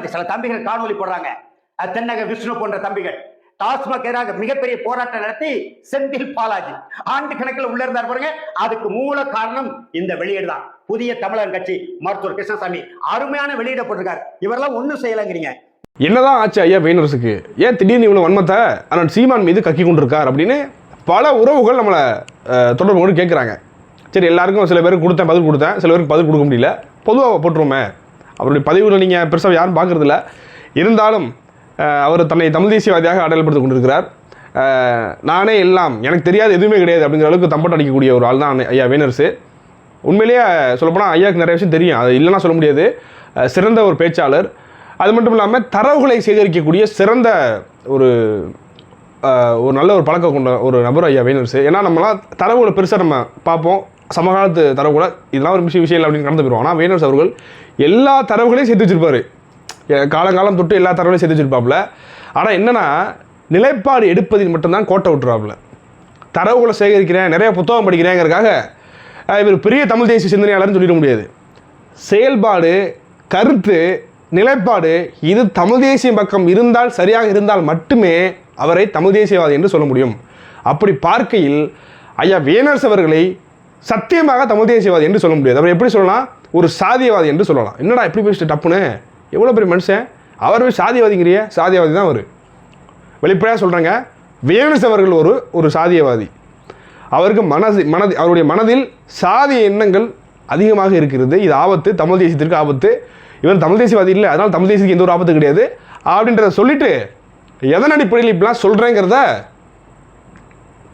சில தம்பிகள் காணொலி போடுறாங்க. தென்னக விஷ்ணு போன்ற தம்பிகள். டாஸ்மாக் எதிராக மிகப்பெரிய போராட்டம் நடத்தி செந்தில் பாலாஜி. ஆண்டு கணக்கில் உள்ள இருந்தார் பாருங்க. அதுக்கு மூல காரணம் இந்த வெளியீடு தான். புதிய தமிழர் கட்சி மருத்துவர் கிருஷ்ணசாமி அருமையான வெளியீட போட்டிருக்காரு. இவரெல்லாம் ஒன்றும் செய்யலைங்கிறீங்க. என்னதான் ஆச்சு ஐயா வெயினர்ஸுக்கு ஏன் திடீர்னு இவ்வளவு வன்மத்தை ஆனால் சீமான் மீது கக்கி கொண்டிருக்கார் அப்படின்னு பல உறவுகள் நம்மளை தொடர்பு கொண்டு கேட்குறாங்க சரி எல்லாருக்கும் சில பேருக்கு கொடுத்தேன் பதில் கொடுத்தேன். சில பேருக்கு பதில் கொடுக்க முடியல. பொதுவாக போட்டுருவோமே. அவருடைய பதிவுகளை நீங்கள் பெருசாக யாரும் பார்க்கறதில்ல. இருந்தாலும் அவர் தன்னை தமிழ் தேசியவாதியாக அடையாளப்படுத்திக் கொண்டிருக்கிறார். நானே எல்லாம் எனக்கு தெரியாது எதுவுமே கிடையாது அப்படிங்கிற அளவுக்கு தம்பட்டம் அடிக்கக்கூடிய ஒரு ஆள் தான் ஐயா வேனர்ஸு உண்மையிலேயே சொல்லப்போனால் ஐயாவுக்கு நிறைய விஷயம் தெரியும். அது இல்லைன்னா சொல்ல முடியாது. சிறந்த ஒரு பேச்சாளர். அது மட்டும் இல்லாமல் தரவுகளை சேகரிக்கக்கூடிய சிறந்த ஒரு ஒரு நல்ல ஒரு பழக்கம் கொண்ட ஒரு நபர் ஐயா வேணரசு. ஏன்னா நம்மளாம் தரவுகளை பெருசாக நம்ம பார்ப்போம். சமகாலத்து தரவுகளை. இதெல்லாம் ஒரு விஷயம் விஷயம் இல்லை அப்படின்னு கடந்து போயிடுவோம் ஆனால் வேணர்ஸ் அவர்கள் எல்லா தரவுகளையும் சேர்த்து வச்சிருப்பாரு. காலங்காலம் தொட்டு எல்லா தரவுகளையும் சேர்த்து வச்சிருப்பாப்புல. ஆனால் என்னன்னா நிலைப்பாடு எடுப்பதில் மட்டும்தான் கோட்டை விட்டுறாப்புல தரவுகளை சேகரிக்கிறேன் நிறைய புத்தகம் படிக்கிறேங்கிறதுக்காக இவர் பெரிய தமிழ் தேசிய சிந்தனையாளர்னு சொல்லிட முடியாது. செயல்பாடு கருத்து நிலைப்பாடு இது தமிழ் தேசிய பக்கம் இருந்தால் சரியாக இருந்தால் மட்டுமே அவரை தமிழ் தேசியவாதி என்று சொல்ல முடியும். அப்படி பார்க்கையில் ஐயா வேணரசு அவர்களை சத்தியமாக தமிழ் தேசியவாதி என்று சொல்ல முடியாது. அவர் எப்படி சொல்லலாம்? ஒரு சாதியவாதி என்று சொல்லலாம். என்னடா எப்படி பேசிட்டு டப்புன்னு? எவ்வளோ பெரிய மனுஷன்? அவர் போய் சாதியவாதிங்கிறிய? சாதியவாதி தான் அவர். வெளிப்படையாக சொல்கிறேங்க வேணுஸ் அவர்கள் ஒரு ஒரு சாதியவாதி. அவருக்கு மனது மனது அவருடைய மனதில் சாதிய எண்ணங்கள் அதிகமாக இருக்கிறது. இது ஆபத்து. தமிழ் தேசியத்திற்கு ஆபத்து. இவர் தமிழ் தேசியவாதி இல்லை. அதனால் தமிழ் தேசியத்துக்கு எந்த ஒரு ஆபத்து கிடையாது. அப்படின்றத சொல்லிட்டு எதன் அடிப்படையில் இப்படிலாம் சொல்கிறேங்கிறத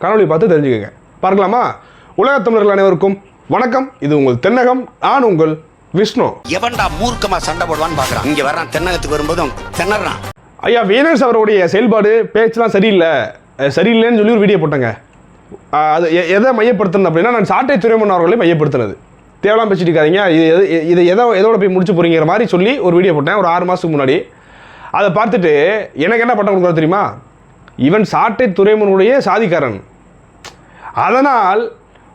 காணொலி பார்த்து தெரிஞ்சுக்கோங்க. பார்க்கலாமா? உலகத் தமிழர்கள் அனைவருக்கும் வணக்கம் இது உங்கள் தென்னகம் நான் உங்கள் விஷ்ணு. எவன்டா மூர்க்கமா சண்டை போடுவான்னு பாக்குறான். இங்க வர்றான் தென்னகத்துக்கு வரும்போதும் திணறான். ஐயா வீனர்ஸ் அவருடைய செயல்பாடு பேச்செல்லாம் சரியில்லை. சரியில்லைன்னு சொல்லி ஒரு வீடியோ போட்டேங்க. அது எதை மையப்படுத்தினது அப்படின்னா நான் சாட்டை துறைமுன் அவர்களை மையப்படுத்தினது. தேவலாம் பேசிட்டு இருக்காதீங்க. இது எது இதை எதோ எதோட போய் முடிச்சு போறீங்கிற மாதிரி சொல்லி ஒரு வீடியோ போட்டேன். ஒரு ஆறு மாதத்துக்கு முன்னாடி. அதை பார்த்துட்டு எனக்கு என்ன பட்டம் கொடுக்குறது தெரியுமா? இவன் சாட்டை துறைமுனுடைய சாதிக்காரன். அதனால்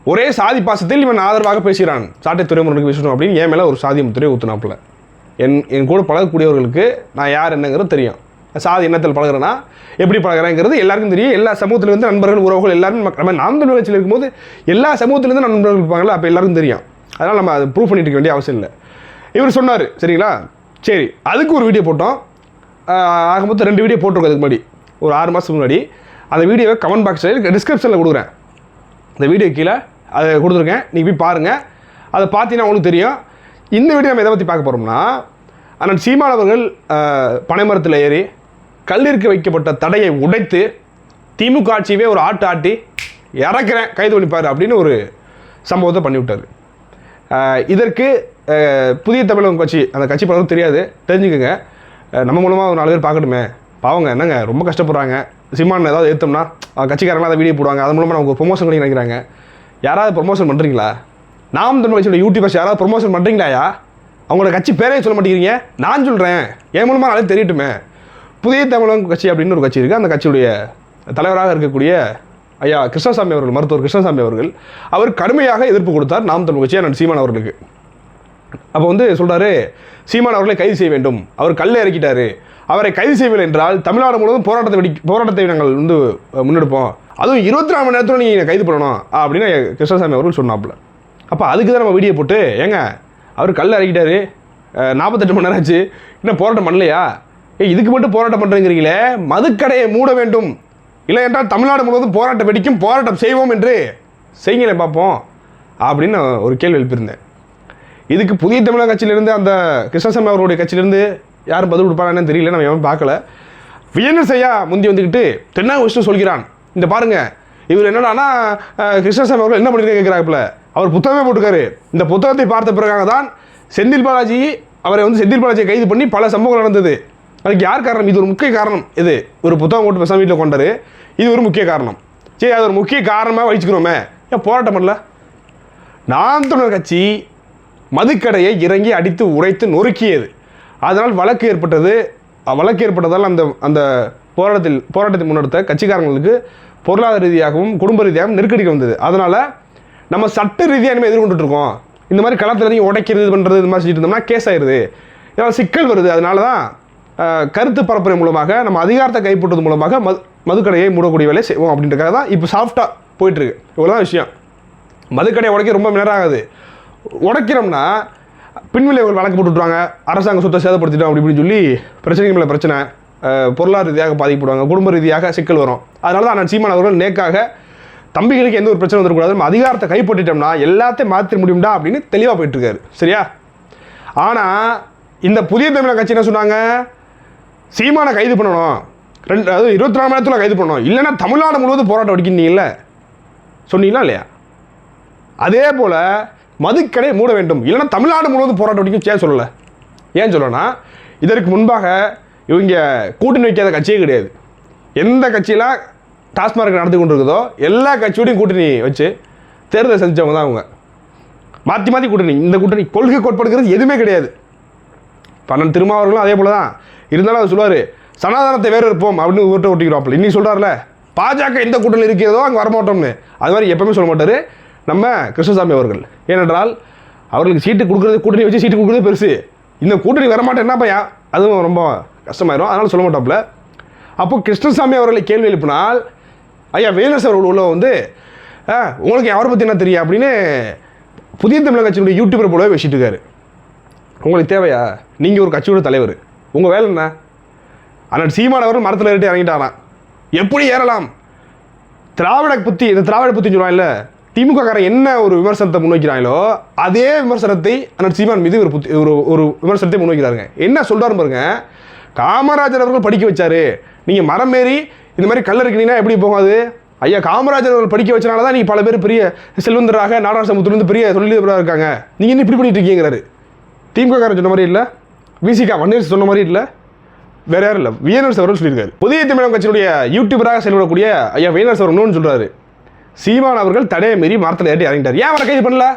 ஒரே சாதி பாசத்தில் இவன் ஆதரவாக பேசுகிறான். சாட்டை துறைமுறைக்கு பேசணும் அப்படின்னு என் மேலே ஒரு சாதி முத்திரை ஊற்றுனாப்புல என் என் கூட பழகக்கூடியவர்களுக்கு நான் யார் என்னங்கிறது தெரியும். சாதி எண்ணத்தில் பழகுறேன்னா எப்படி பழகுறேங்கிறது எல்லாருக்கும் தெரியும். எல்லா சமூகத்திலேருந்து நண்பர்கள் உறவுகள் எல்லாரும் மக்க- நம்ம நாம் தமிழ் கட்சியில் இருக்கும்போது எல்லா சமூகத்திலிருந்து நண்பர்கள் இருப்பாங்களா அப்போ எல்லாருக்கும் தெரியும். அதனால் நம்ம அதை ப்ரூவ் பண்ணிட்டு இருக்க வேண்டிய அவசியம் இல்லை. இவர் சொன்னார் சரிங்களா? சரி அதுக்கு ஒரு வீடியோ போட்டோம். ஆக மொத்தம் ரெண்டு வீடியோ போட்டிருக்கோம் அதுக்கு முன்னாடி. ஒரு ஆறு மாதத்துக்கு முன்னாடி. அந்த வீடியோவை கமெண்ட் பாக்ஸில் டிஸ்கிரிப்ஷனில் கொடுக்குறேன். இந்த வீடியோ கீழே அதை கொடுத்துருக்கேன். நீங்கள் போய் பாருங்கள் அதை பார்த்தீங்கன்னா உங்களுக்கு தெரியும். இந்த வீடியோ நம்ம எதை பற்றி பார்க்க போகிறோம்னா அண்ணன் சீமான் அவர்கள் பனைமரத்தில் ஏறி கல்லிற்கு வைக்கப்பட்ட தடையை உடைத்து திமுக ஆட்சியவே ஒரு ஆட்டு ஆட்டி இறக்குறேன் கைது பண்ணிப்பார் அப்படின்னு ஒரு சம்பவத்தை பண்ணிவிட்டார். இதற்கு புதிய தமிழகம் கட்சி அந்த கட்சி பலரும் தெரியாது. தெரிஞ்சுக்கோங்க. நம்ம மூலமாக ஒரு நாலு பேர் பார்க்கட்டுமே. பாவங்க என்னங்க ரொம்ப கஷ்டப்படுறாங்க. சிம்மான் ஏதாவது ஏற்றோம்னா கட்சிக்காரங்களாம் அதை வீடியோ போடுவாங்க. அது மூலமாக நமக்கு ப்ரொமோஷன் பண்ணி நினைக்கிறாங்க. யாராவது ப்ரொமோஷன் பண்ணுறீங்களா நாம் தமிழ் கட்சியோட யூடியூபர்ஸ் யாராவது ப்ரொமோஷன் பண்ணுறீங்களாயா அவங்களோட கட்சி பேரே சொல்ல மாட்டேங்கிறீங்க. நான் சொல்கிறேன் என் மூலமாக நாளே தெரியட்டுமே. புதிய தமிழகம் கட்சி அப்படின்னு ஒரு கட்சி இருக்குது அந்த கட்சியுடைய தலைவராக இருக்கக்கூடிய ஐயா கிருஷ்ணசாமி அவர்கள் மருத்துவர் கிருஷ்ணசாமி அவர்கள் அவர் கடுமையாக எதிர்ப்பு கொடுத்தார் நாம் தமிழ் கட்சி அண்ணன் சீமான் அவர்களுக்கு. அப்போ வந்து சொல்கிறாரு சீமான் அவர்களை கைது செய்ய வேண்டும். அவர் கல்லை இறக்கிட்டார். அவரை கைது செய்யவில்லை என்றால் தமிழ்நாடு முழுவதும் போராட்டத்தை வெடி போராட்டத்தை நாங்கள் வந்து முன்னெடுப்போம். அதுவும் இருபத்தி நாலு மணி நேரத்தில் நீங்கள் கைது பண்ணணும் அப்படின்னு கிருஷ்ணசாமி அவர்கள் சொன்னாப்புல. அப்போ அதுக்கு தான் நம்ம வீடியோ போட்டு ஏங்க அவர் கல்லை இறக்கிட்டாரு நாற்பத்தெட்டு மணி நேரம் ஆச்சு இன்னும் போராட்டம் பண்ணலையா? ஏய் இதுக்கு மட்டும் போராட்டம் பண்ணுறீங்களே மதுக்கடையை மூட வேண்டும். இல்லை என்றால் தமிழ்நாடு முழுவதும் போராட்டம் வெடிக்கும் போராட்டம் செய்வோம் என்று. செய்யுங்களேன் பார்ப்போம் அப்படின்னு நான் ஒரு கேள்வி எழுப்பியிருந்தேன். இதுக்கு புதிய தமிழக கட்சியிலிருந்து அந்த கிருஷ்ணசாமி அவருடைய கட்சியிலிருந்து யாரும் பதில் கொடுப்பாங்கன்னு தெரியல நம்ம எவன் பார்க்கல. வியன்னு செய்யா முந்தி வந்துக்கிட்டு தென்னா விஷ்ணு சொல்கிறான் இந்த பாருங்க. இவர் என்னடானா கிருஷ்ணசாமி அவர்கள் என்ன பண்ணிட்டு கேட்குறாப்புல அவர் புத்தகமே போட்டுக்காரு இந்த புத்தகத்தை பார்த்த பிறகாக தான் செந்தில் பாலாஜி அவரை வந்து செந்தில் பாலாஜியை கைது பண்ணி பல சம்பவங்கள் நடந்தது. அதுக்கு யார் காரணம்? இது ஒரு முக்கிய காரணம். இது ஒரு புத்தகம் போட்டு பேசாம வீட்டில் கொண்டாரு. இது ஒரு முக்கிய காரணம். சரி அது ஒரு முக்கிய காரணமாக வச்சுக்கிறோமே ஏன் போராட்டம் பண்ணல? நாம் தமிழர் கட்சி மதுக்கடையை இறங்கி அடித்து உடைத்து நொறுக்கியது. அதனால் வழக்கு ஏற்பட்டது. வழக்கு ஏற்பட்டதால் அந்த அந்த போராட்டத்தில் போராட்டத்தை முன்னெடுத்த கட்சிக்காரங்களுக்கு பொருளாதார ரீதியாகவும் குடும்ப ரீதியாகவும் நெருக்கடிகள் வந்தது. அதனால் நம்ம சட்ட ரீதியாக இனிமேல் எதிர்கொண்டுட்டு இருக்கோம் இந்த மாதிரி களத்தில் நீங்கள் உடைக்கிறது இது பண்ணுறது இது மாதிரி செஞ்சுட்டு இருந்தோம்னா கேஸ் ஆயிடுது இதனால் சிக்கல் வருது. அதனால தான் கருத்து பரப்புரை மூலமாக நம்ம அதிகாரத்தை கைப்பற்றுவது மூலமாக மது மதுக்கடையை மூடக்கூடிய வேலையை செய்வோம் அப்படின்றக்காக தான் இப்போ சாஃப்டாக போயிட்டுருக்கு. இவ்வளோதான் விஷயம். மதுக்கடையை உடைக்க ரொம்ப நேரம் ஆகுது. உடைக்கிறோம்னா பின்விளைவுகள் வழக்கு போட்டுட்ருவாங்க அரசாங்க சொத்தை சேதப்படுத்திட்டோம் அப்படி இப்படின்னு சொல்லி பிரச்சனைகள் மேலே பிரச்சனை. பொருளாதார ரீதியாக பாதிக்கப்படுவாங்க. குடும்ப ரீதியாக சிக்கல் வரும். அதனால தான் அண்ணன் சீமான் அவர்கள் நேக்காக தம்பிகளுக்கு எந்த ஒரு பிரச்சனை வந்துடக்கூடாது நம்ம அதிகாரத்தை கைப்பற்றிட்டோம்னா எல்லாத்தையும் மாற்றி முடியும்டா அப்படின்னு தெளிவாக போயிட்டுருக்காரு. சரியா? ஆனால் இந்த புதிய தமிழக கட்சி என்ன சொன்னாங்க? சீமானை கைது பண்ணணும். ரெண்டு அதாவது இருபத்தி நாலு மணி நேரத்தில் கைது பண்ணணும். இல்லைன்னா தமிழ்நாடு முழுவதும் போராட்டம் அடிக்கிறீங்கல்ல சொன்னீங்களா இல்லையா? அதே போல் மதுக்கடை மூட வேண்டும். இல்லைன்னா தமிழ்நாடு முழுவதும் போராட்டம் அடிக்கும் ஏன் சொல்லலை? ஏன் சொல்லனா இதற்கு முன்பாக இவங்க கூட்டணி வைக்காத கட்சியே கிடையாது. எந்த கட்சியெலாம் டாஸ்மார்க் நடந்து கொண்டு இருக்குதோ எல்லா கட்சியோடையும் கூட்டணி வச்சு தேர்தல் செஞ்சவங்க தான் அவங்க. மாற்றி மாற்றி கூட்டணி. இந்த கூட்டணி கொள்கை கோட்பாடுங்கிறது எதுவுமே கிடையாது. பன்னெண்டு திருமாவர்களும் அதே போல தான் இருந்தாலும் அவர் சொல்லுவார் சனாதனத்தை வேறு இருப்போம் அப்படின்னு ஊட்ட ஒட்டிக்கிறாப்புல இன்னைக்கு சொல்கிறார்ல பாஜக எந்த கூட்டணி இருக்கிறதோ அங்கே வரமாட்டோம்னு. அது மாதிரி எப்பவுமே சொல்ல மாட்டார் நம்ம கிருஷ்ணசாமி அவர்கள். ஏனென்றால் அவர்களுக்கு சீட்டு கொடுக்குறது கூட்டணி வச்சு சீட்டு கொடுக்குறது பெருசு. இந்த கூட்டணி வரமாட்டேன் என்ன பையன் அதுவும் ரொம்ப கஷ்டமாயிரும். அதனால் சொல்ல மாட்டாப்புல. அப்போ கிருஷ்ணசாமி அவர்களை கேள்வி எழுப்பினால் ஐயா வேலஸ் அவர்கள் உள்ள வந்து உங்களுக்கு யாரை பற்றி என்ன தெரியும்? அப்படின்னு புதிய தமிழக கட்சியினுடைய யூடியூபர் போலவே வச்சுட்டு இருக்காரு. உங்களுக்கு தேவையா? நீங்கள் ஒரு கட்சியோட தலைவர். உங்கள் வேலை என்ன? ஆனால் சீமான் மரத்தில் ஏறிட்டு இறங்கிட்டாரான் எப்படி ஏறலாம்? திராவிட புத்தி இந்த திராவிட புத்தி சொல்லுவாங்கல்ல திமுக காரன் என்ன ஒரு விமர்சனத்தை முன்வைக்கிறாங்களோ அதே விமர்சனத்தை அண்ணன் சீமான் மீது ஒரு புத்தி ஒரு ஒரு விமர்சனத்தை முன்வைக்கிறாருங்க. என்ன சொல்றாரு பாருங்க. காமராஜர் அவர்கள் படிக்க வச்சாரு. நீங்கள் மரம் மாரி இந்த மாதிரி கல் இருக்கிறீங்கன்னா எப்படி போகாது ஐயா காமராஜர் அவர்கள் படிக்க வச்சனால தான் நீங்கள் பல பேர் பெரிய செல்வந்தராக நாடார் சமூகத்திலிருந்து பெரிய தொழிலதிபராக இருக்காங்க. நீங்கள் என்ன இப்படி பண்ணிட்டு இருக்கீங்கிறாரு திமுக காரன் சொன்ன மாதிரி இல்லை? விசிகா வன்னியர் சொன்ன மாதிரி இல்லை? வேற யாரும் இல்லை. வியனர்ஸ் அவர்கள் சொல்லியிருக்காரு. புதிய தமிழகம் கட்சியினுடைய யூடியூபராக செயல்படக்கூடிய ஐயா வியனர்ஸ் அவர் இன்னொன்று சீமான் அவர்கள் தடையை மீறி மரத்தில் ஏறி இறங்கிட்டார். ஏன் அவரை கைது பண்ணல?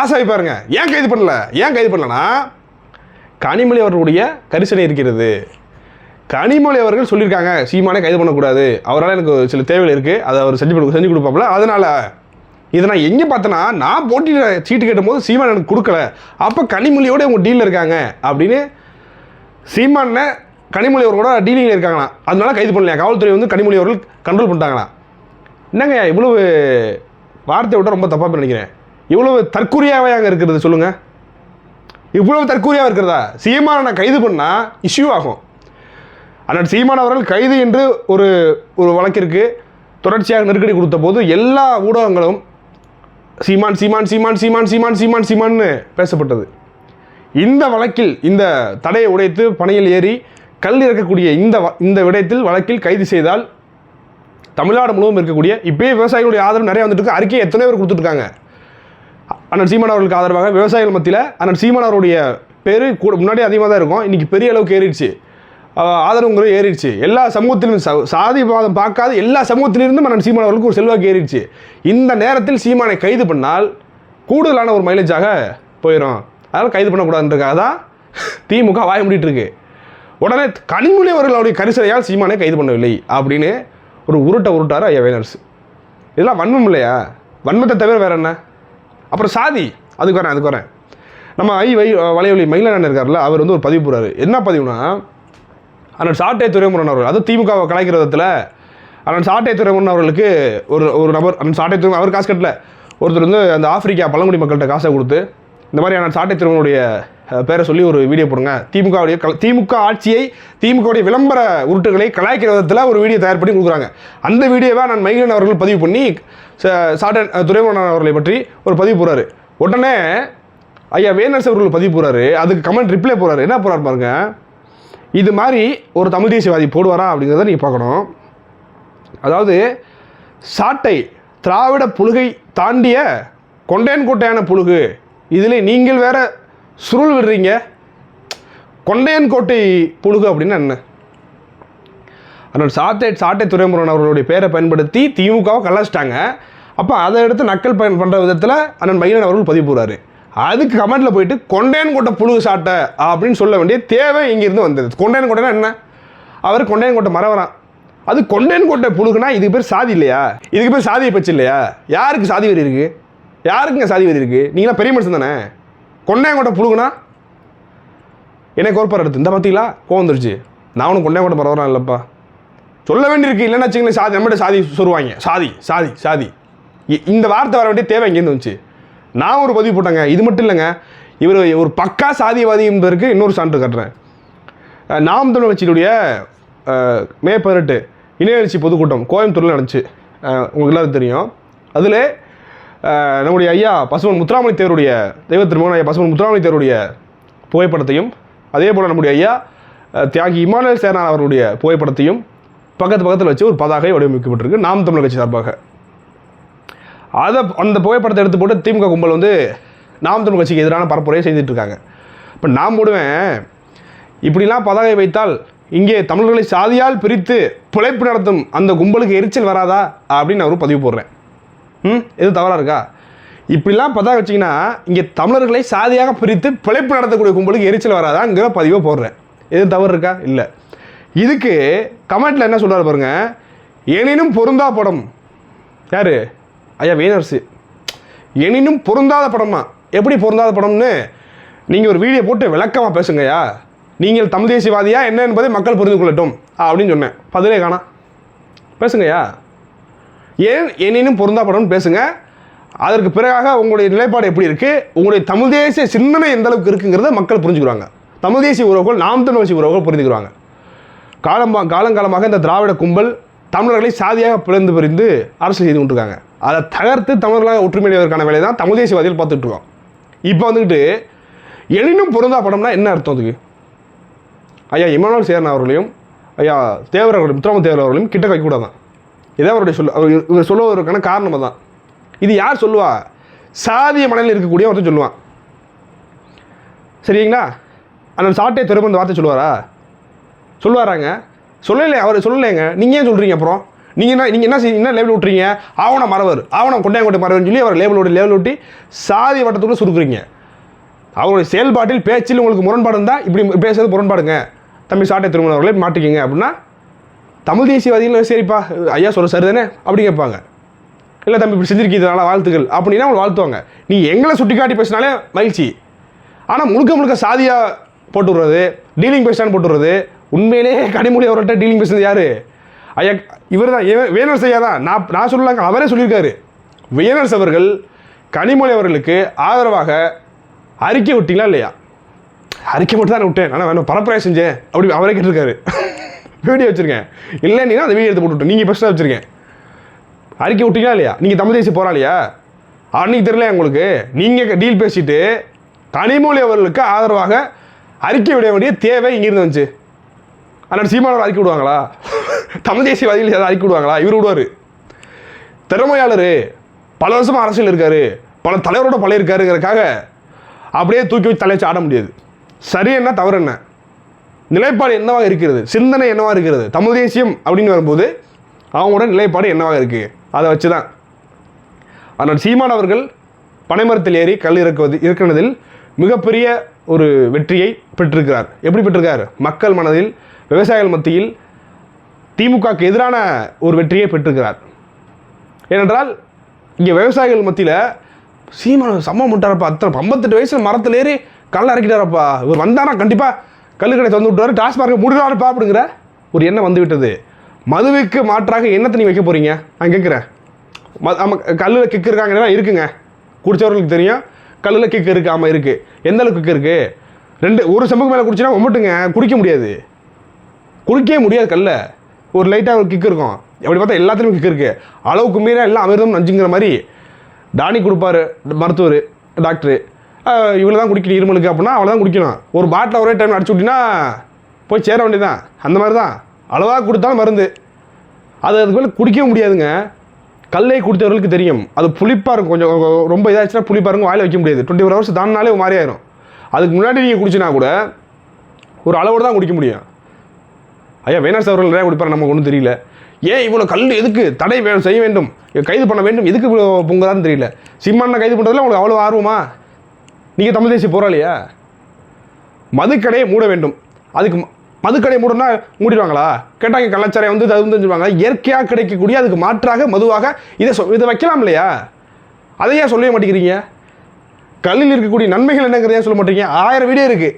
ஆசை பாருங்க ஏன் கைது பண்ணல? ஏன் கைது பண்ணலன்னா கனிமொழி அவர்களுடைய கரிசனை இருக்கிறது. கனிமொழி அவர்கள் சொல்லியிருக்காங்க சீமானே கைது பண்ணக்கூடாது. அவரால் எனக்கு சில தேவைகள் இருக்குது அதை அவர் செஞ்சு கொடு- செஞ்சு கொடுப்பாப்புல. அதனால் இதை நான் எங்கே பார்த்தேன்னா நான் போட்டியில் சீட்டு கேட்டும்போது சீமான் எனக்கு கொடுக்கல. அப்போ கனிமொழியோட உங்கள் டீலில் இருக்காங்க அப்படின்னு சீமான கனிமொழி அவர்களோட டீலிங்கில் இருக்காங்களாம். அதனால கைது பண்ணலையா? காவல்துறை வந்து கனிமொழி அவர்கள் கண்ட்ரோல் பண்ணிட்டாங்களாம். என்னங்க இவ்வளவு வார்த்தை விட ரொம்ப தப்பாக நினைக்கிறேன். இவ்வளவு தற்கொலையாகவே அங்கே இருக்கிறது சொல்லுங்கள் இவ்வளவு தற்கூரியாக இருக்கிறதா? சீமானை கைது பண்ணால் இஷ்யூ ஆகும். ஆனால் சீமான் அவர்கள் கைது என்று ஒரு ஒரு வழக்கிற்கு தொடர்ச்சியாக நெருக்கடி கொடுத்த போது எல்லா ஊடகங்களும் சீமான் சீமான் சீமான் சீமான் சீமான் சீமான் சீமான்னு பேசப்பட்டது. இந்த வழக்கில் இந்த தடையை உடைத்து பணியில் ஏறி கல் இறக்கக்கூடிய இந்த வ- இந்த விடயத்தில் வழக்கில் கைது செய்தால் தமிழ்நாடு முழுவதும் இருக்கக்கூடிய இப்பயே விவசாயிகளுடைய ஆதரவு நிறைய வந்துட்டு இருக்கு. அறிக்கையை எத்தனை பேர் கொடுத்துட்ருக்காங்க அண்ணன் சீமான் அவர்களுக்கு ஆதரவாக விவசாயிகள் மத்தியில் அண்ணன் சீமான் அவருடைய பேர் கூட முன்னாடி அதிகமாக தான் இருக்கும். இன்றைக்கி பெரிய அளவுக்கு ஏறிடுச்சு. ஆதரவுங்கிறது ஏறிடுச்சு. எல்லா சமூகத்திலும் சாதி பாதம் பார்க்காத எல்லா சமூகத்திலிருந்தும் அண்ணன் சீமான் அவர்களுக்கு ஒரு செல்வாக்கு ஏறிடுச்சு. இந்த நேரத்தில் சீமானை கைது பண்ணால் கூடுதலான ஒரு மைலேஜாக போயிடும் அதனால் கைது பண்ணக்கூடாதுன்றக்காக தான் திமுக வாய முடிட்டு இருக்கு. உடனே கனிமொழி அவர்களுடைய கரிசனையால் சீமானை கைது பண்ணவில்லை அப்படின்னு ஒரு உருட்டை உருட்டார் ஐயா வேனர்ஸ் இதெல்லாம் வன்மம் இல்லையா? வன்மத்தை தவிர வேற என்ன? அப்புறம் சாதி அதுக்கு வரேன் அதுக்கு வரேன். நம்ம ஐ வை வலையொலி மயிலாண்ணன் இருக்கார்ல அவர் வந்து ஒரு பதிவு போடுறாரு. என்ன பதிவுனா அண்ணன் சாட்டை துறைமுருகன் அவர்கள் அது திமுகவை கலைக்கிற விதத்தில் அண்ணன் சாட்டை துறைமுருகன் அவர்களுக்கு ஒரு ஒரு நபர் அண்ணன் சாட்டை துறை அவர் காசு கட்டல. ஒருத்தர் வந்து அந்த ஆப்பிரிக்கா பழங்குடி மக்கள்கிட்ட காசை கொடுத்து இந்த மாதிரி அண்ணன் சாட்டை துறைமுருகனுடைய பேரை சொல்லி ஒரு வீடியோ போடுங்க. திமுகவுடைய கல திமுக ஆட்சியை திமுகவுடைய விளம்பர உருட்டுகளை கலாய்க்கிற விதத்தில் ஒரு வீடியோ தயார் பண்ணி கொடுக்குறாங்க. அந்த வீடியோவை நான் மைகன் அவர்கள் பதிவு பண்ணி ச- சாட்டன் அஹ், துரைமுருகன் அவர்களை பற்றி ஒரு பதிவு போகிறாரு உடனே ஐயா வேனர்ஸ் அவர்கள் பதிவு போகிறாரு அதுக்கு கமெண்ட் ரிப்ளை போகிறாரு என்ன போடுறாரு பாருங்க. இது மாதிரி ஒரு தமிழ் தேசியவாதி போடுவாரா அப்படிங்கிறத நீங்கள் பார்க்கணும். அதாவது சாட்டை திராவிட புழுகை தாண்டிய கொண்டையன் கொட்டையான புழுகு. இதில் நீங்கள் வேற சுருள் விடுறீங்க. கொண்டையன் கோட்டை புழுகு அப்படின்னா என்ன? அண்ணன் சாட்டை சாட்டை துறைமுருகன் அவர்களுடைய பேரை பயன்படுத்தி திமுகவை கலாச்சிட்டாங்க. அப்போ அதை எடுத்து நக்கல் பயன் பண்ணுற விதத்தில் அண்ணன் மயிலன் அவர்கள் பதிவு போகிறாரு அதுக்கு கமெண்ட்டில் போயிட்டு கொண்டையன் கோட்டை புழுகு சாட்டை அப்படின்னு சொல்ல வேண்டிய தேவை இங்கேருந்து வந்தது. கொண்டையன் கோட்டைனா என்ன? அவர் கொண்டையன் கோட்டை மறவரான் அது கொண்டையன் கோட்டை புழுகுனா இதுக்கு பேர் சாதி இல்லையா? இதுக்கு பேர் சாதியை பச்சு இல்லையா? யாருக்கு சாதி வரி இருக்குது யாருக்குங்க சாதி வரி இருக்குது நீங்களாம் பெரிய மனுஷன் தானே? கொண்டையங்கோட்டை புழுகுனா என்னை கோர்ப்பார் எடுத்து இந்த பார்த்தீங்களா கோவம் வந்துருச்சு. நான் உனக்கு கொண்டே பரவாயில்ல இல்லைப்பா. சொல்ல வேண்டியிருக்கு. இல்லைன்னா வச்சுங்களேன் சாதி நம்மகிட்ட சாதி சொல்லுவாங்க. சாதி சாதி சாதி. இ- இந்த வார்த்தை வர வேண்டிய தேவை இங்கேருந்து வந்துச்சு. நான் ஒரு பதிவு போட்டேங்க. இது மட்டும் இல்லைங்க. இவர் ஒரு பக்கா சாதியவாதி என்பதற்கு இன்னொரு சான்று கட்டுறேன். நாம் தமிழ் கட்சியினுடைய மே பதினெட்டு இணையரசி பொதுக்கூட்டம் கோயம்புத்தூரில் நடந்துச்சு. உங்களுக்கு எல்லாரும் தெரியும். அதில் நம்முடைய ஐயா பசுமன் முத்துராமலி தேருடைய தெய்வ திருமகன் ஐயா பசுமன் முத்துராமலி தேருடைய புகைப்படத்தையும் அதே போல் நம்முடைய ஐயா தியாகி இமானுவேல் சேனார் அவருடைய புகைப்படத்தையும் பக்கத்து பக்கத்தில் வச்சு ஒரு பதாகை வடிவமைக்கப்பட்டிருக்கு. நாம் தமிழர் கட்சி சார்பாக. அதை அந்த புகைப்படத்தை எடுத்து போட்டு திமுக கும்பல் வந்து நாம் தமிழ் கட்சிக்கு எதிரான பரப்புரையை செய்துட்டுருக்காங்க இப்போ நான் போடுவேன். இப்படிலாம் பதாகை வைத்தால் இங்கே தமிழர்களை சாதியால் பிரித்து பிழைப்பு நடத்தும் அந்த கும்பலுக்கு எரிச்சல் வராதா? அப்படின்னு நான் ஒரு பதிவு போடுறேன். ம்? எதுவும் தவறாக இருக்கா? இப்படிலாம் பார்த்தா வச்சிங்கன்னா இங்கே தமிழர்களை சாதியாக பிரித்து பிழைப்பு நடத்தக்கூடிய கும்பலுக்கு எரிச்சல் வராதாங்கிற பதிவாக போடுறேன். எதுவும் தவறு இருக்கா? இல்லை. இதுக்கு கமெண்ட்டில் என்ன சொல்கிறார் பாருங்க. எனினும் பொருந்தா படம். யார்? ஐயா வீனர்ஸு எனினும் பொருந்தாத படமா எப்படி பொருந்தாத படம்னு? நீங்கள் ஒரு வீடியோ போட்டு விளக்கமாக பேசுங்கய்யா. நீங்கள் தமிழ் தேசியவாதியா? என்ன என்பதை மக்கள் புரிந்து கொள்ளட்டும். அப்படின்னு சொன்னேன். பதிலே காணா. பேசுங்கய்யா. ஏன் எனினும் பொருந்தா படம்னு பேசுங்க? அதற்கு பிறகாக உங்களுடைய நிலைப்பாடு எப்படி இருக்குது உங்களுடைய தமிழ் தேசிய சிந்தனை எந்த அளவுக்கு இருக்குங்கிறத மக்கள் புரிஞ்சுக்கிறாங்க தமிழ் தேசிய உறவுகள் நாம் தமிழ் தேசிய உறவுகள் புரிஞ்சுக்கிறாங்க காலம் காலங்காலமாக இந்த திராவிட கும்பல் தமிழர்களை சாதியாக பிளந்து பிரிந்து அரசியல் செய்து கொண்டிருக்காங்க. அதை தகர்த்து தமிழர்களாக ஒற்றுமையுடையதற்கான வேலை தான் தமிழ் தேசியவாதிகள் பார்த்துட்டு இருக்கோம் இப்போ வந்துக்கிட்டு எனினும் பொருந்தா படம்னா என்ன அர்த்தம் அதுக்கு? ஐயா இமானுவல் சேரன் அவர்களையும் ஐயா தேவர் அவர்களையும் முத்துராம தேவர் அவர்களையும் கிட்ட வைக்கக்கூடாதான். இதே அவருடைய சொல்ல. அவர் இவர் சொல்லுவதற்கான காரணம் தான் இது யார் சொல்லுவா? சாதிய மனநிலையில் இருக்கக்கூடிய ஒருத்தன் சொல்லுவான். சரிங்களா? அந்த சாட்டை திரும்ப இந்த வார்த்தை சொல்லுவாரா? சொல்லுவாராங்க. சொல்லலை அவர் சொல்லலைங்க. நீங்கள் ஏன் சொல்கிறீங்க அப்புறம்? நீங்கள் என்ன நீங்கள் என்ன செய்ய- என்ன லேபிள் விட்றீங்க ஆவணம் மறவர். ஆவணம் கொண்டையங்கோட்டை மறவர்னு சொல்லி அவர் லேபிள் விட்டு லேபிள் விட்டி சாதி வட்டத்துக்குள்ள சுருக்குறீங்க. அவருடைய செயல்பாட்டில் பேச்சில் உங்களுக்கு முரண்பாடு இருந்தால் இப்படி பேசுறது முரண்பாடுங்க. தம்பி சாட்டை திருமணம் அவர்களே மாட்டிக்கிங்க அப்படின்னா தமிழ் தேசியவாதிகள் சரிப்பா ஐயா சொல்ல சரிதானே? அப்படி கேட்பாங்க. இல்லை தம்பி இப்படி செஞ்சிருக்கிறதுனால வாழ்த்துக்கள். அப்படின்னா அவங்க வாழ்த்துவாங்க. நீ எங்களை சுட்டி காட்டி பேசினாலே மகிழ்ச்சி. ஆனால் முழுக்க முழுக்க சாதியாக போட்டு விடுறது டீலிங் பேசினான்னு போட்டு விடுறது உண்மையிலேயே கனிமொழி அவர்கிட்ட டீலிங் பேசுனது யார்? ஐயா இவர் தான் வேணர்ஸ் ஐயா தான். நான் நான் சொல்லலாங்க அவரே சொல்லியிருக்காரு. வேணர்ஸ் அவர்கள் கனிமொழி அவர்களுக்கு ஆதரவாக அறிக்கை விட்டீங்களா இல்லையா? அறிக்கை மட்டும் தான் விட்டேன். ஆனால் வேணும் பரப்புரையா செஞ்சேன். அப்படி அவரே கேட்டிருக்காரு. வீடியோ வச்சுருக்கேன். இல்லைன்னா அந்த வீடியோ எடுத்து போட்டு நீங்கள் பெஸ்ட்டாக வச்சுருக்கேன். அறிக்கை விட்டீங்களா இல்லையா? நீங்கள் தமிழ் தேசிய போராளியா? அன்றைக்கி தெரியல உங்களுக்கு? நீங்கள் டீல் பேசிட்டு கனிமொழி அவர்களுக்கு ஆதரவாக அறிக்கை விட வேண்டிய தேவை இங்கே வந்துச்சு. அதனால் சீமானவர் அறிக்கை விடுவாங்களா? தமிழ் தேசியவாதிகள் ஏதாவது அறிக்கை விடுவாங்களா? இவர் விடுவார். திறமையாளர் பல வருஷமாக அரசியல் இருக்கார். பல தலைவரோட பழைய இருக்காருங்கிறதுக்காக அப்படியே தூக்கி வச்சு தலைச்சு ஆட முடியாது. சரி என்ன தவறு என்ன? நிலைப்பாடு என்னவாக இருக்கிறது? சிந்தனை என்னவாக இருக்கிறது? தமிழ் தேசியம் அப்படின்னு வரும்போது அவங்களோட நிலைப்பாடு என்னவாக இருக்குது அதை வச்சு தான் ஆனால் சீமான் அவர்கள் பனைமரத்தில் ஏறி கல் இறக்குவது இறக்குனதில் மிகப்பெரிய ஒரு வெற்றியை பெற்றிருக்கிறார். எப்படி பெற்றிருக்கார்? மக்கள் மனதில் விவசாயிகள் மத்தியில் திமுகக்கு எதிரான ஒரு வெற்றியை பெற்றிருக்கிறார். ஏனென்றால் இங்கே விவசாயிகள் மத்தியில் சீமான சம்ம முட்டாரப்பா அத்தனை ஐம்பத்தெட்டு வயசில் மரத்தில் ஏறி கல்ல இறக்கிட்டாரப்பா இவர் வந்தானா? கண்டிப்பாக கல்லுக்கடை திறந்து விட்டுவாரு டாஸ்மார்க்கை முடிவாருப்பா அப்படிங்கிற ஒரு எண்ணம் வந்து விட்டது. மதுவுக்கு மாற்றாக என்னத்தை நீ வைக்க போகிறீங்க நான் கேட்குறேன் ம ஆமாம் கல்லில் கிக்கு இருக்காங்கன்னா இருக்குங்க. குடித்தவர்களுக்கு தெரியும். கல்லில் கிக்கு இருக்குது ஆமாம் இருக்குது எந்த அளவுக்கு கிக்கு இருக்குது ரெண்டு ஒரு செம்புக்கு மேலே குடிச்சினா ஒம்பட்டுங்க குடிக்க முடியாது. குடிக்கவே முடியாது கல்ல. ஒரு லைட்டாக ஒரு கிக் இருக்கும். எப்படி பார்த்தா எல்லாத்துலேயும் கிக் இருக்குது அளவுக்கு மீறா எல்லாம் அமிர்தம் நஞ்சுங்கிற மாதிரி. டானி கொடுப்பாரு மருத்துவர் டாக்டரு இவ்வளோ தான் குடிக்கணும் இருமலுக்கு அப்படின்னா அவ்வளோ தான் குடிக்கணும். ஒரு பாட்டில் ஒரே டைம் அடிச்சு விட்டினா போய் சேர வேண்டியதான் அந்த மாதிரி தான் அளவாக கொடுத்தாலும் மருந்து. அது அதுக்கு மேலே குடிக்கவே முடியாதுங்க. கல்லை குடித்தவர்களுக்கு தெரியும். அது புளிப்பாக இருக்கும். கொஞ்சம் ரொம்ப இதாச்சுன்னா புளிப்பாக இருக்கும். வாயில் வைக்க முடியாது. டுவெண்ட்டி ஃபோர் ஹவர்ஸ் தானாலே மாறி ஆயிரும். அதுக்கு முன்னாடி நீங்கள் குடிச்சினா கூட ஒரு அளவோடு தான் குடிக்க முடியும். ஐயா வேணாஸ் அவர்கள் நிறையா குடிப்பார். நமக்கு ஒன்றும் தெரியல. ஏன் இவ்வளோ கல் எதுக்கு? தடை வேணும் செய்ய வேண்டும். கைது பண்ண வேண்டும். எதுக்கு இவ்வளோ தெரியல. சிம்மான கைது பண்ணுறதுல உங்களுக்கு அவ்வளோ ஆர்வமா? நீங்கள் தமிழ் தேசிய போராளியா? மதுக்கடையை மூட வேண்டும். அதுக்கு மதுக்கடை மதுக்கடையை மூடனா மூடிடுவாங்களா? கேட்டாங்க கலாச்சாரம் வந்து தகுந்து சொல்லுவாங்க. இயற்கையாக கிடைக்கக்கூடிய அதுக்கு மாற்றாக மதுவாக இதை சொ இதை வைக்கலாம் இல்லையா? அதையே சொல்லவே மாட்டேங்கிறீங்க? கல்லில் இருக்கக்கூடிய நன்மைகள் என்னங்கிறதையா சொல்ல மாட்டீங்க? ஆயிரம் வீடியோ இருக்குது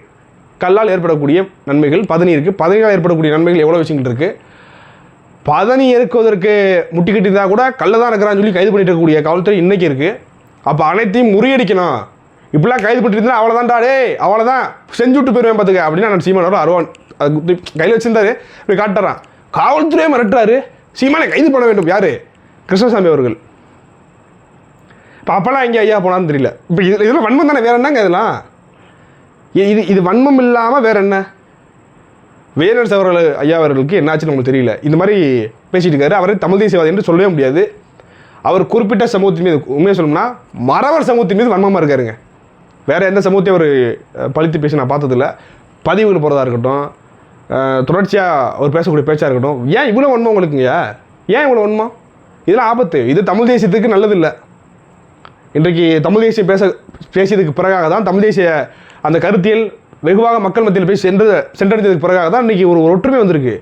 கல்லால் ஏற்படக்கூடிய நன்மைகள் பதனி இருக்குது பதனியால் ஏற்படக்கூடிய நன்மைகள் எவ்வளோ விஷயங்கள் இருக்குது பதனி இருக்குவதற்கு முட்டிக்கிட்டு இருந்தால் கூட கல்ல தான் இருக்கிறான்னு சொல்லி கைது பண்ணிட்டு இருக்கக்கூடிய காவல்துறை இன்றைக்கி இருக்குது அப்போ அனைத்தையும் முறியடிக்கணும். இப்படிலாம் கைது பண்ணிருந்தா இருந்தா அவ்வளோதான்டா அவ்வளோதான் செஞ்சு விட்டு போயிருவேன் பார்த்துக்க அப்படின்னு நான் சீமானோட அருவான். அது கையில் வச்சிருந்தாரு இப்படி காட்டுறான். காவல்துறையை மிரட்டுறாரு. சீமானை கைது பண்ண வேண்டும் யாரு? கிருஷ்ணசாமி அவர்கள். இப்போ அப்போலாம் எங்கே ஐயா போனான்னு தெரியல. இப்போ இதில் இதெல்லாம் வன்மம் தானே வேற என்னங்க இதெல்லாம்? இது இது வன்மம் இல்லாமல் வேற என்ன? வேலரசு அவர்கள் ஐயா அவர்களுக்கு என்னாச்சுன்னு நமக்கு தெரியல. இந்த மாதிரி பேசிட்டு இருக்காரு. அவரை தமிழ் தேசியவாதி என்று சொல்லவே முடியாது. அவர் குறிப்பிட்ட சமூகத்தின் மீது உண்மையை சொல்லணும்னா மறவர் சமூகத்தின் மீது வன்மமாக இருக்காருங்க. வேறு எந்த சமூகத்தையும் அவர் பழித்து பேசி நான் பார்த்ததில்ல. பதிவுகள் போகிறதா இருக்கட்டும் தொடர்ச்சியாக அவர் பேசக்கூடிய பேச்சாக இருக்கட்டும் ஏன் இவ்வளோ உண்மை உங்களுக்குங்க? ஏன் இவ்வளோ உண்மை இதெல்லாம் ஆபத்து. இது தமிழ் தேசியத்துக்கு நல்லதில்லை. இன்றைக்கு தமிழ் தேசியம் பேச பேசியதுக்கு பிறகாக தான் தமிழ் தேசிய அந்த கருத்தியல் வெகுவாக மக்கள் மத்தியில் போய் சென்று சென்றடைந்ததுக்கு பிறகாக தான் இன்றைக்கி ஒரு ஒரு ஒற்றுமை வந்திருக்கு.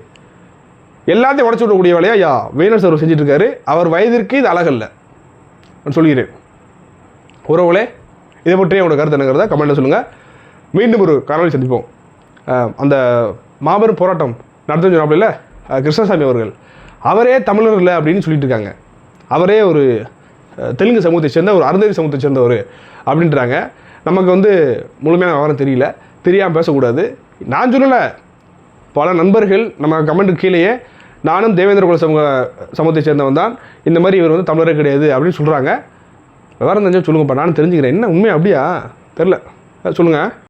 எல்லாத்தையும் உடச்சு விடக்கூடிய வேலையா ஐயா வேணர் சார் செஞ்சுட்டு இருக்காரு. அவர் வயதிற்கு இது அழகல்ல. நான் சொல்கிறேன். உறவுகளே இதை பற்றி உங்களோட கருத்து என்னங்கிறத கமெண்ட்டில் சொல்லுங்கள் மீண்டும் ஒரு காணொலி சந்திப்போம். அந்த மாபெரும் போராட்டம் நடத்தும் சொன்னாப்புல கிருஷ்ணசாமி அவர்கள். அவரே தமிழர் இல்லை அப்படின்னு சொல்லிட்டு இருக்காங்க. அவரே ஒரு தெலுங்கு சமூகத்தை சேர்ந்த ஒரு அருந்ததி சமூகத்தை சேர்ந்தவர் அப்படின்றாங்க. நமக்கு வந்து முழுமையான விவரம் தெரியல. தெரியாமல் பேசக்கூடாது. நான் சொல்லலை. பல நண்பர்கள் நம்ம கமெண்ட்டு கீழேயே நானும் தேவேந்திர குல சமூக சமூகத்தை சேர்ந்தவன் தான் இந்த மாதிரி இவர் வந்து தமிழரே கிடையாது அப்படின்னு சொல்கிறாங்க விவரம் தெரிஞ்சா சொல்லுங்கப்பா. நானும் தெரிஞ்சுக்கிறேன். என்ன உண்மை அப்படியா? தெரில சொல்லுங்கள்